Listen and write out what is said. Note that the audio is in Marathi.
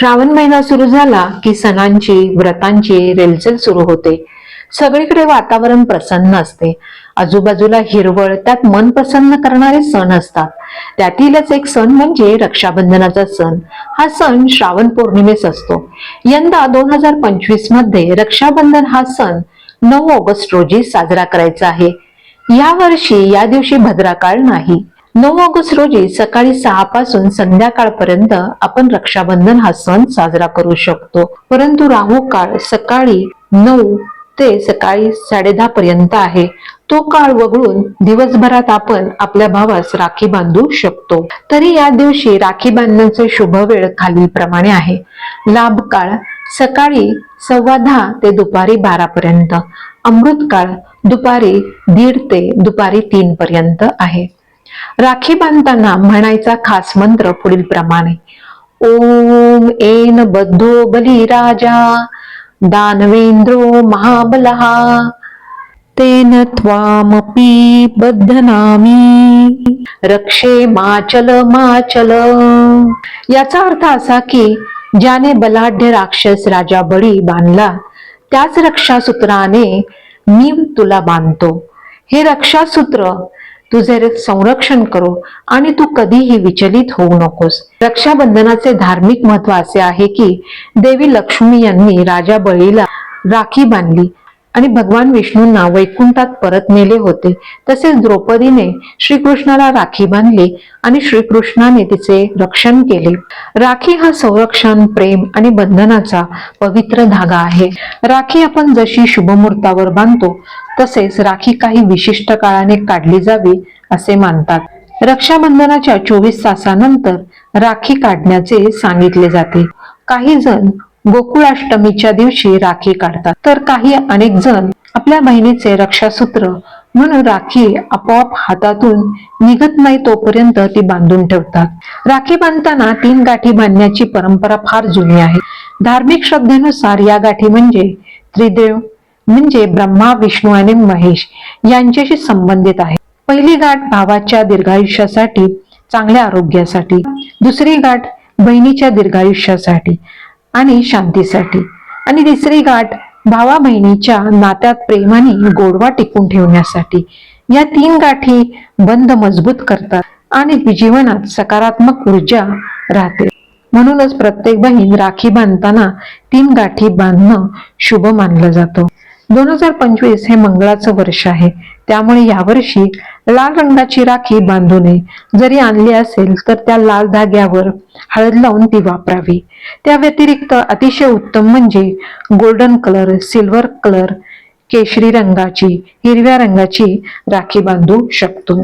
श्रावण महिना सुरू झाला की सणांची व्रतांची रेलचेल सुरू होते. सगळीकडे वातावरण प्रसन्न असते. आजूबाजूला हिरवळ त्यात मन प्रसन्न करणारे सण असतात. त्यातीलच एक सण म्हणजे रक्षाबंधनाचा सण. हा सण श्रावण पौर्णिमेस असतो. यंदा दोन हजार पंचवीसमध्ये रक्षाबंधन हा सण नऊ ऑगस्ट रोजी साजरा करायचा आहे. या वर्षी या दिवशी भद्राकाळ नाही. नऊ ऑगस्ट रोजी सकाळी सहा पासून संध्याकाळपर्यंत आपण रक्षाबंधन हा सण साजरा करू शकतो. परंतु राहू काळ सकाळी नऊ ते सकाळी साडेदहा पर्यंत आहे. तो काळ वगळून दिवसभरात आपण आपल्या भावास राखी बांधू शकतो. तरी या दिवशी राखी बांधण्याचे शुभ वेळ खालील प्रमाणे आहे. लाभ काळ सकाळी सव्वा दहा ते दुपारी बारा पर्यंत. अमृत काळ दुपारी दीड ते दुपारी तीन पर्यंत आहे. राखी बांधताना म्हणायचा खास मंत्र पुढील प्रमाणे. ओम एन बद्धो बली राजा दानवेंद्रो महाबलहा तेन त्वामपि बद्धनामी। रक्षे माचल माचल। याचा अर्थ असा की ज्याने बलाढ्य राक्षस राजा बळी बांधला त्याच रक्षासूत्राने मी तुला बांधतो. हे रक्षासूत्र तुझे संरक्षण करो आणि तू कधीही विचलित होऊ नकोस. रक्षाबंधनाचे धार्मिक महत्त्व असे आहे की देवी लक्ष्मी यांनी राजा बळीला राखी बांधली. आणि भगवान विष्णूंना वैकुंठात परत नेले होते. तसेच द्रौपदीने श्रीकृष्णाला राखी बांधली आणि श्रीकृष्णाने तिचे रक्षण केले. राखी हा संरक्षण प्रेम आणि बंधनाचा पवित्र धागा आहे. राखी आपण जशी शुभमुहूर्तावर बांधतो तसेच राखी काही विशिष्ट काळाने काढली जावी असे मानतात. रक्षाबंधनाच्या चोवीस तासानंतर राखी काढण्याचे सांगितले जाते. काही जण गोकुळाष्टमीच्या दिवशी राखी काढतात. तर काही अनेक जण आपल्या बहिणीचे रक्षासूत्र म्हणून राखी आपोआप हातातून निघत नाही तोपर्यंत ती बांधून ठेवतात. राखी बांधताना तीन गाठी बांधण्याची परंपरा फार जुनी आहे. धार्मिक श्रद्धेनुसार या गाठी म्हणजे त्रिदेव म्हणजे ब्रह्मा विष्णू आणि महेश यांच्याशी संबंधित आहे. पहिली गाठ भावाच्या दीर्घायुष्यासाठी चांगल्या आरोग्यासाठी. दुसरी गाठ बहिणीच्या दीर्घायुष्यासाठी. आणि शांतीसाठी. आणि तिसरी गाठ भावा बहिणीच्या नात्यात प्रेमाने गोडवा टिकून ठेवण्यासाठी. या तीन गाठी बंद मजबूत करतात आणि जीवनात सकारात्मक ऊर्जा राहते. म्हणूनच प्रत्येक बहीण राखी बांधताना तीन गाठी बांधणं शुभ मानलं जातं. दोन हजार पंचवीस हे मंगळाचं वर्ष आहे. त्यामुळे यावर्षी लाल रंगाची राखी बांधू नये जरी आणली असेल तर त्या लाल धाग्यावर हळद लावून ती वापरावी. त्या व्यतिरिक्त अतिशय उत्तम म्हणजे गोल्डन कलर सिल्वर कलर केशरी रंगाची हिरव्या रंगाची राखी बांधू शकतो.